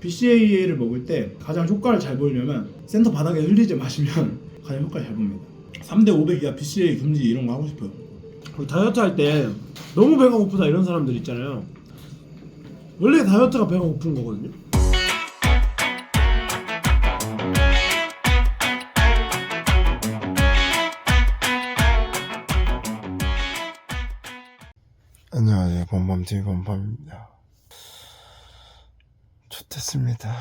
BCAA를 먹을 때 가장 효과를 잘 보이려면 센터 바닥에 흘리지 마시면 가장 효과를 잘 봅니다 3대 500 이하 BCAA 금지 이런 거 하고 싶어요 그 다이어트 할 때 너무 배가 고프다 이런 사람들 있잖아요. 원래 다이어트가 배가 고픈 거거든요. 안녕하세요. 범범TV 범범입니다. 좋겠습니다.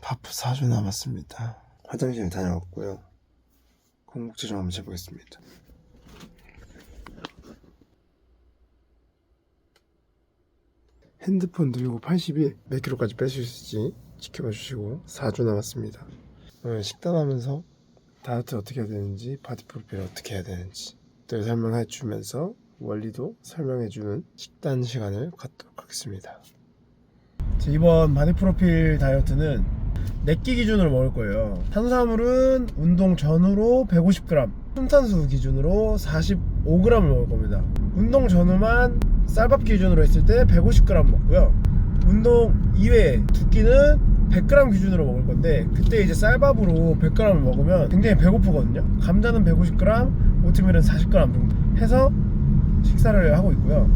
파프 4주 남았습니다. 화장실 다녀왔고요. 공복지 좀 한번 재보겠습니다. 핸드폰 들고 80일 몇 킬로까지 뺄 수 있을지 지켜봐 주시고 4주 남았습니다. 오늘 식단하면서 다이어트 어떻게 해야 되는지 바디 프로필 어떻게 해야 되는지 늘 설명해 주면서 원리도 설명해 주는 식단 시간을 갖도록 하겠습니다. 자, 이번 바디 프로필 다이어트는 내끼 기준으로 먹을 거예요. 탄수화물은 운동 전후로 150g, 순탄수 기준으로 45g을 먹을 겁니다. 운동 전후만 쌀밥 기준으로 했을 때 150g 먹고요. 운동 이외에 두 끼는 100g 기준으로 먹을 건데 그때 이제 쌀밥으로 100g을 먹으면 굉장히 배고프거든요. 감자는 150g, 오트밀은 40g 정도 해서 식사를 하고 있고요.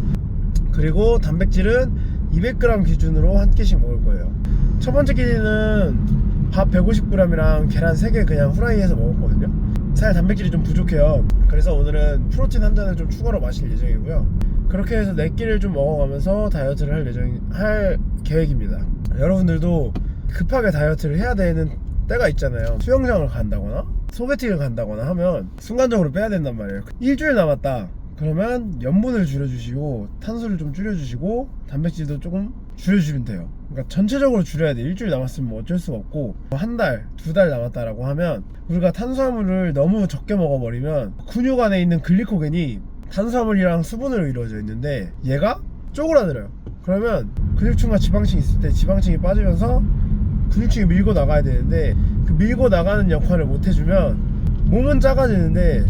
그리고 단백질은 200g 기준으로 한 끼씩 먹을 거예요. 첫 번째 끼는 밥 150g이랑 계란 3개 그냥 후라이해서 먹었거든요. 사실 단백질이 좀 부족해요. 그래서 오늘은 프로틴 한 잔을 좀 추가로 마실 예정이고요. 그렇게 해서 4끼를 좀 먹어가면서 다이어트를 할 예정, 할 계획입니다. 여러분들도 급하게 다이어트를 해야 되는 때가 있잖아요. 수영장을 간다거나 소개팅을 간다거나 하면 순간적으로 빼야 된단 말이에요. 일주일 남았다. 그러면 염분을 줄여주시고 탄수를 좀 줄여주시고 단백질도 조금 줄여주시면 돼요. 그러니까 전체적으로 줄여야 돼. 일주일 남았으면 뭐 어쩔 수가 없고 한 달, 두 달 남았다라고 하면 우리가 탄수화물을 너무 적게 먹어버리면 근육 안에 있는 글리코겐이 탄수화물이랑 수분으로 이루어져 있는데 얘가 쪼그라들어요. 그러면 근육층과 지방층이 있을 때 지방층이 빠지면서 근육층이 밀고 나가야 되는데 그 밀고 나가는 역할을 못 해주면 몸은 작아지는데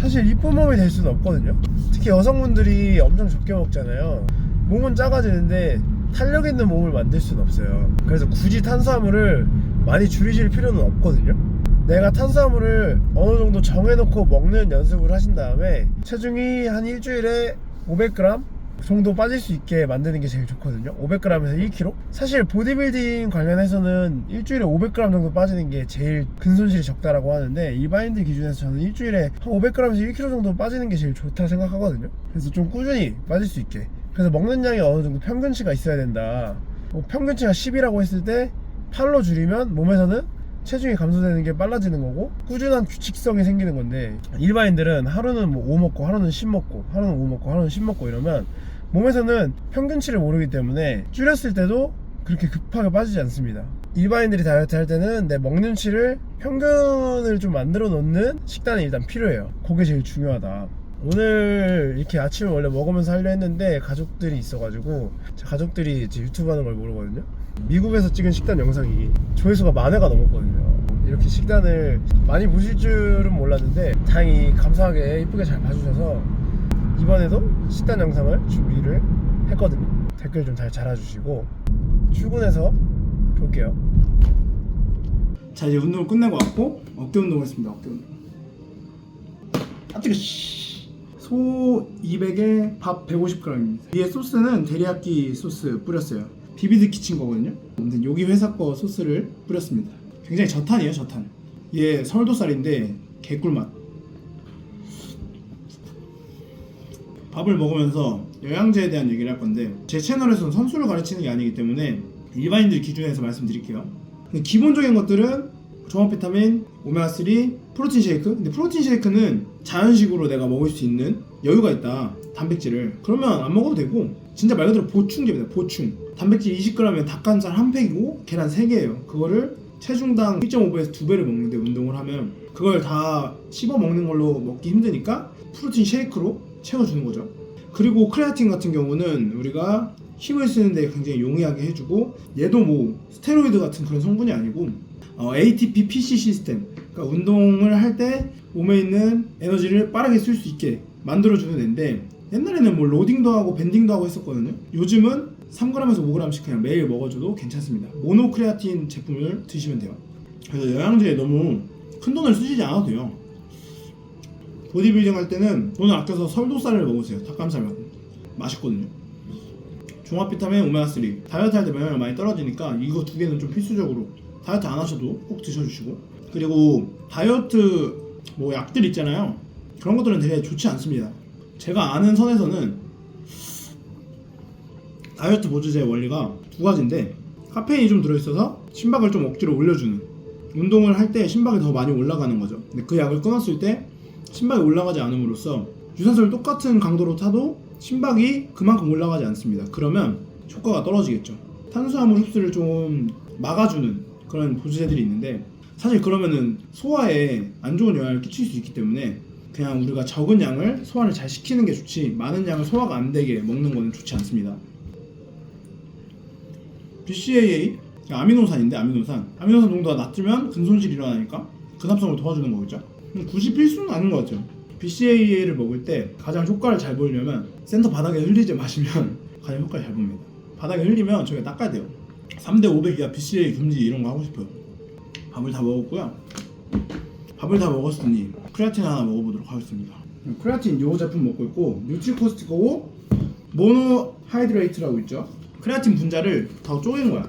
사실 이쁜 몸이 될 수는 없거든요. 특히 여성분들이 엄청 적게 먹잖아요. 몸은 작아지는데 탄력 있는 몸을 만들 수는 없어요. 그래서 굳이 탄수화물을 많이 줄이실 필요는 없거든요. 내가 탄수화물을 어느 정도 정해놓고 먹는 연습을 하신 다음에 체중이 한 일주일에 500g 정도 빠질 수 있게 만드는 게 제일 좋거든요. 500g에서 1kg. 사실 보디빌딩 관련해서는 일주일에 500g 정도 빠지는 게 제일 근손실이 적다라고 하는데 일반인들 기준에서 저는 일주일에 한 500g에서 1kg 정도 빠지는 게 제일 좋다 생각하거든요. 그래서 좀 꾸준히 빠질 수 있게. 그래서 먹는 양이 어느 정도 평균치가 있어야 된다. 뭐 평균치가 10이라고 했을 때 8로 줄이면 몸에서는 체중이 감소되는 게 빨라지는 거고 꾸준한 규칙성이 생기는 건데 일반인들은 하루는 뭐 5 먹고 하루는 10 먹고 하루는 5 먹고 하루는 10 먹고 이러면 몸에서는 평균치를 모르기 때문에 줄였을 때도 그렇게 급하게 빠지지 않습니다. 일반인들이 다이어트 할 때는 내 먹는 치를 평균을 좀 만들어 놓는 식단이 일단 필요해요. 그게 제일 중요하다. 오늘 이렇게 아침을 원래 먹으면서 하려 했는데 가족들이 있어가지고 제 가족들이 이제 유튜브 하는 걸 모르거든요. 미국에서 찍은 식단 영상이 조회수가 만 회가 넘었거든요. 이렇게 식단을 많이 보실 줄은 몰랐는데 다행히 감사하게 이쁘게 잘 봐주셔서 이번에도 식단 영상을 준비를 했거든요. 댓글 좀 잘 달아주시고 출근해서 볼게요. 자 이제 운동을 끝내고 왔고 어깨 운동을 했습니다 어깨 운동. 아 뜨거 소 200에 밥 150g입니다. 위에 소스는 데리야끼 소스 뿌렸어요. 비비드 키친 거거든요. 아무튼 여기 회사 거 소스를 뿌렸습니다. 굉장히 저탄이에요 저탄. 얘 서울도쌀인데 개꿀맛 밥을 먹으면서 영양제에 대한 얘기를 할 건데 제 채널에서는 선수를 가르치는 게 아니기 때문에 일반인들 기준에서 말씀드릴게요 기본적인 것들은 종합 비타민, 오메가3, 프로틴 쉐이크. 근데 프로틴 쉐이크는 자연식으로 내가 먹을 수 있는 여유가 있다. 단백질을. 그러면 안 먹어도 되고 진짜 말 그대로 보충제입니다. 보충. 단백질 20g이면 닭가슴살 한 팩이고 계란 3개예요. 그거를 체중당 1.5배에서 2배를 먹는데 운동을 하면 그걸 다 씹어 먹는 걸로 먹기 힘드니까 프로틴 쉐이크로 채워주는 거죠. 그리고 크레아틴 같은 경우는 우리가 힘을 쓰는데 굉장히 용이하게 해주고 얘도 뭐 스테로이드 같은 그런 성분이 아니고 어, ATP PC 시스템 그러니까 운동을 할 때 몸에 있는 에너지를 빠르게 쓸 수 있게 만들어주는 애인데 옛날에는 뭐 로딩도 하고 밴딩도 하고 했었거든요 요즘은 3g에서 5g씩 그냥 매일 먹어줘도 괜찮습니다. 모노크레아틴 제품을 드시면 돼요. 그래서 영양제에 너무 큰 돈을 쓰시지 않아도 돼요. 보디빌딩 할 때는 돈을 아껴서 설도살을 먹으세요. 닭가슴살 말고 맛있거든요. 종합 비타민 오메가3 다이어트 할때 면역력 많이 떨어지니까 이거 두 개는 좀 필수적으로 다이어트 안 하셔도 꼭 드셔주시고 그리고 다이어트 뭐 약들 있잖아요. 그런 것들은 되게 좋지 않습니다. 제가 아는 선에서는 다이어트 보조제 원리가 두 가지인데 카페인이 좀 들어있어서 심박을 좀 억지로 올려주는 운동을 할 때 심박이 더 많이 올라가는 거죠. 근데 그 약을 끊었을 때 심박이 올라가지 않음으로써 유산소를 똑같은 강도로 타도 심박이 그만큼 올라가지 않습니다. 그러면 효과가 떨어지겠죠. 탄수화물 흡수를 좀 막아주는 그런 보조제들이 있는데 사실 그러면은 소화에 안 좋은 영향을 끼칠 수 있기 때문에 그냥 우리가 적은 양을 소화를 잘 시키는 게 좋지 많은 양을 소화가 안 되게 먹는 거는 좋지 않습니다. BCAA 아미노산인데 아미노산 아미노산 농도가 낮으면 근손실이 일어나니까 근합성을 도와주는 거겠죠 굳이 필수는 아닌 것 같아요. BCAA를 먹을 때 가장 효과를 잘 보이려면 센터 바닥에 흘리지 마시면 가장 효과를 잘 봅니다. 바닥에 흘리면 저희가 닦아야 돼요. 3대 500 이하 BCAA 금지 이런 거 하고 싶어요. 밥을 다 먹었고요. 밥을 다 먹었으니 크레아틴 하나 먹어보도록 하겠습니다. 크레아틴 요 제품 먹고 있고 뉴트리코스티코고 모노하이드레이트라고 있죠? 크레아틴 분자를 더 쪼갠 거야.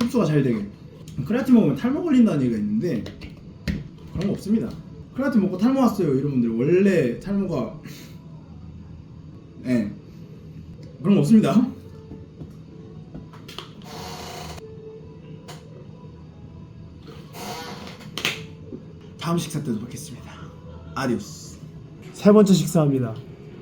흡수가 잘 되게. 크레아틴 먹으면 탈모 걸린다는 얘기가 있는데 그런 거 없습니다 크레아틴 먹고 탈모 왔어요 이런 분들 원래 탈모가 예 네. 그런 거 없습니다 다음 식사 때도 뵙겠습니다 아디오스 세 번째 식사합니다.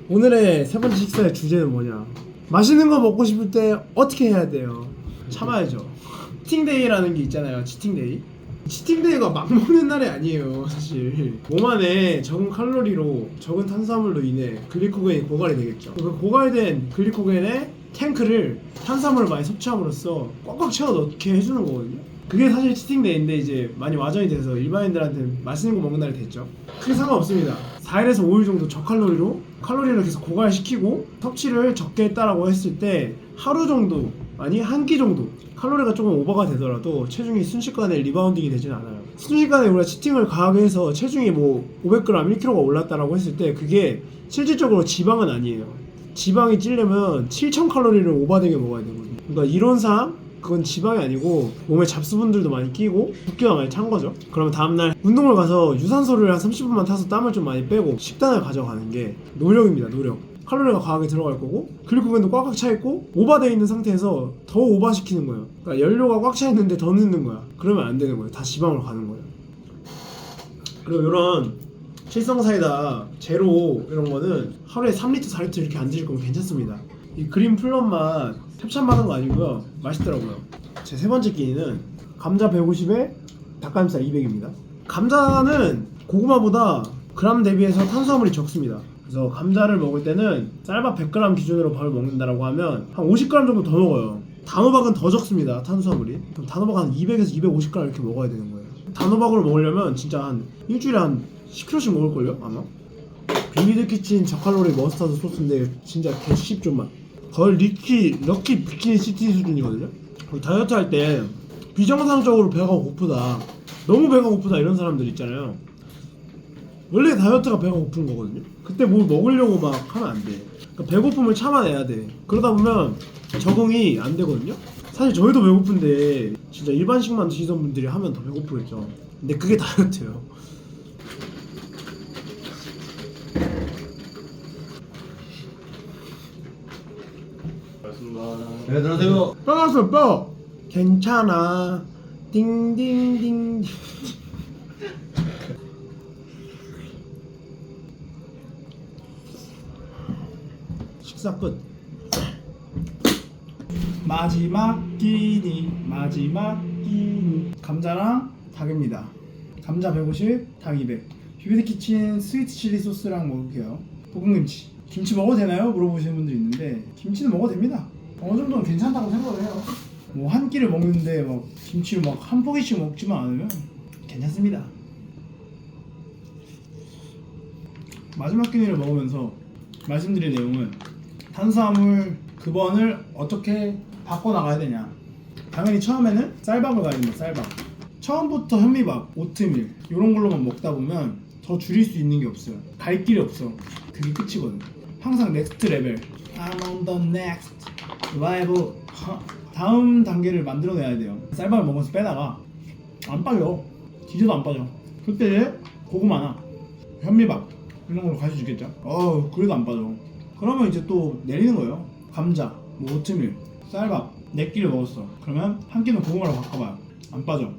오늘의 세 번째 식사의 주제는 뭐냐? 맛있는 거 먹고 싶을 때 어떻게 해야 돼요? 참아야죠. 치팅데이라는 게 있잖아요. 치팅데이. 치팅데이가 막 먹는 날이 아니에요, 사실. 몸 안에 적은 칼로리로 적은 탄수화물로 인해 글리코겐이 고갈이 되겠죠. 그 고갈된 글리코겐의 탱크를 탄수화물을 많이 섭취함으로써 꽉꽉 채워 넣게 해주는 거거든요. 그게 사실 치팅데이인데 이제 많이 와전이 돼서 일반인들한테 맛있는 거 먹는 날이 됐죠. 크게 상관없습니다. 4일에서 5일 정도 저칼로리로 칼로리를 계속 고갈시키고 섭취를 적게 했다라고 했을 때 하루 정도 아니 한 끼 정도 칼로리가 조금 오버가 되더라도 체중이 순식간에 리바운딩이 되진 않아요. 순식간에 우리가 치팅을 강하게 해서 체중이 뭐 500g, 1kg가 올랐다라고 했을 때 그게 실질적으로 지방은 아니에요. 지방이 찌려면 7000칼로리를 오버되게 먹어야 되거든요. 그러니까 이론상 그건 지방이 아니고 몸에 잡수분들도 많이 끼고 붓기가 많이 찬 거죠. 그러면 다음날 운동을 가서 유산소를 한 30분만 타서 땀을 좀 많이 빼고 식단을 가져가는 게 노력입니다. 노력. 칼로리가 과하게 들어갈 거고 글리코겐도 꽉꽉 차 있고 오버돼 있는 상태에서 더 오버시키는 거예요. 그러니까 연료가 꽉 차 있는데 더 넣는 거야. 그러면 안 되는 거예요. 다 지방으로 가는 거예요. 그리고 이런 실성 사이다 제로 이런 거는 하루에 3리터 4리터 이렇게 안 드실 거면 괜찮습니다. 이 그린 플럼 맛 캡샵 받은 거 아니고요. 맛있더라고요. 제 세 번째 끼니는 감자 150에 닭가슴살 200입니다. 감자는 고구마보다 그람 대비해서 탄수화물이 적습니다. 그래서 감자를 먹을 때는 쌀밥 100g 기준으로 밥을 먹는다라고 하면 한 50g 정도 더 먹어요. 단호박은 더 적습니다. 탄수화물이. 그럼 단호박 한 200에서 250g 이렇게 먹어야 되는 거예요. 단호박으로 먹으려면 진짜 한 일주일에 한 10kg씩 먹을걸요? 아마? 비비드 키친 저칼로리 머스타드 소스인데 진짜 개 씹 좀만 거의 리키 럭키 비키니 시티 수준이거든요. 다이어트 할 때 비정상적으로 배가 고프다, 너무 배가 고프다 이런 사람들 있잖아요. 원래 다이어트가 배가 고픈 거거든요. 그때 뭘 먹으려고 막 하면 안 돼. 그러니까 배고픔을 참아내야 돼. 그러다 보면 적응이 안 되거든요. 사실 저희도 배고픈데 진짜 일반식만 드시던 분들이 하면 더 배고프겠죠. 근데 그게 다이어트예요. 네, 들어가세요. 뼈 났어 뼈 괜찮아 띵띵띵 식사 끝. 마지막 끼니 마지막 끼니. 감자랑 닭입니다. 감자 150, 닭 200 비비드 키친 스위트 칠리 소스랑 먹을게요. 볶음김치. 김치 먹어도 되나요? 물어보시는 분들이 있는데 김치는 먹어도 됩니다. 어느 정도는 괜찮다고 생각을 해요. 뭐 한 끼를 먹는데 막 김치를 막 한 포기씩 먹지만 않으면 괜찮습니다. 마지막 끼니를 먹으면서 말씀드린 내용은 탄수화물 급원을 어떻게 바꿔 나가야 되냐? 당연히 처음에는 쌀밥을 가야 됩니다. 쌀밥. 처음부터 현미밥, 오트밀 이런 걸로만 먹다 보면 더 줄일 수 있는 게 없어요. 갈 길이 없어. 그게 끝이거든. 항상 넥스트 레벨. I'm on the next level. 하, 다음 단계를 만들어내야 돼요. 쌀밥을 먹으면서 빼다가 안 빠져. 뒤져도 안 빠져. 그때 고구마나 현미밥 이런 걸로 가르쳐 주겠죠. 어 그래도 안 빠져. 그러면 이제 또 내리는 거예요. 감자, 뭐 오트밀, 쌀밥 네 끼를 먹었어. 그러면 한 끼는 고구마로 바꿔봐요. 안 빠져.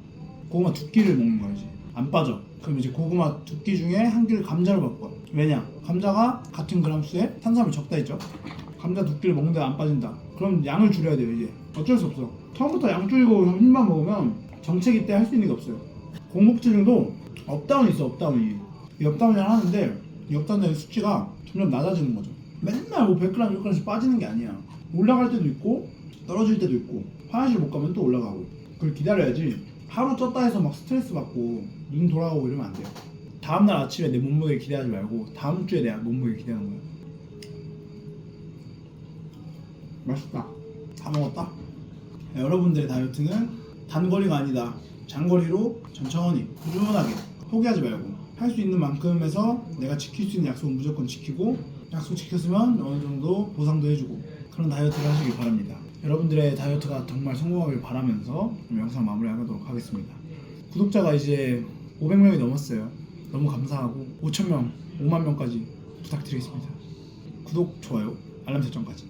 고구마 두 끼를 먹는 거야 이제. 안 빠져. 그럼 이제 고구마 두 끼 중에 한 끼를 감자로 바꿔. 왜냐? 감자가 같은 그람수에 탄수화물 적다 했죠. 감자 두 끼를 먹는데 안 빠진다. 그럼 양을 줄여야 돼요 이제. 어쩔 수 없어. 처음부터 양 줄이고 흰만 먹으면 정체기 때 할 수 있는 게 없어요. 공복체중도 업다운이 있어 업다운이. 이 업다운을 하는데 이 업다운의 수치가 점점 낮아지는 거죠. 맨날 뭐 100g, 100g씩 빠지는 게 아니야. 올라갈 때도 있고 떨어질 때도 있고 화장실 못 가면 또 올라가고 그걸 기다려야지 하루 쪘다 해서 막 스트레스 받고 눈 돌아가고 이러면 안 돼요. 다음날 아침에 내 몸무게 기대하지 말고 다음 주에 내 몸무게 기대하는 거야. 맛있다. 다 먹었다. 여러분들의 다이어트는 단거리가 아니다. 장거리로 천천히 꾸준하게 포기하지 말고 할 수 있는 만큼에서 내가 지킬 수 있는 약속은 무조건 지키고 약속 지켰으면 어느 정도 보상도 해주고 그런 다이어트를 하시길 바랍니다. 여러분들의 다이어트가 정말 성공하길 바라면서 영상 마무리하도록 하겠습니다. 구독자가 이제 500명이 넘었어요. 너무 감사하고 5,000명, 5만 명까지 부탁드리겠습니다. 구독, 좋아요, 알람 설정까지.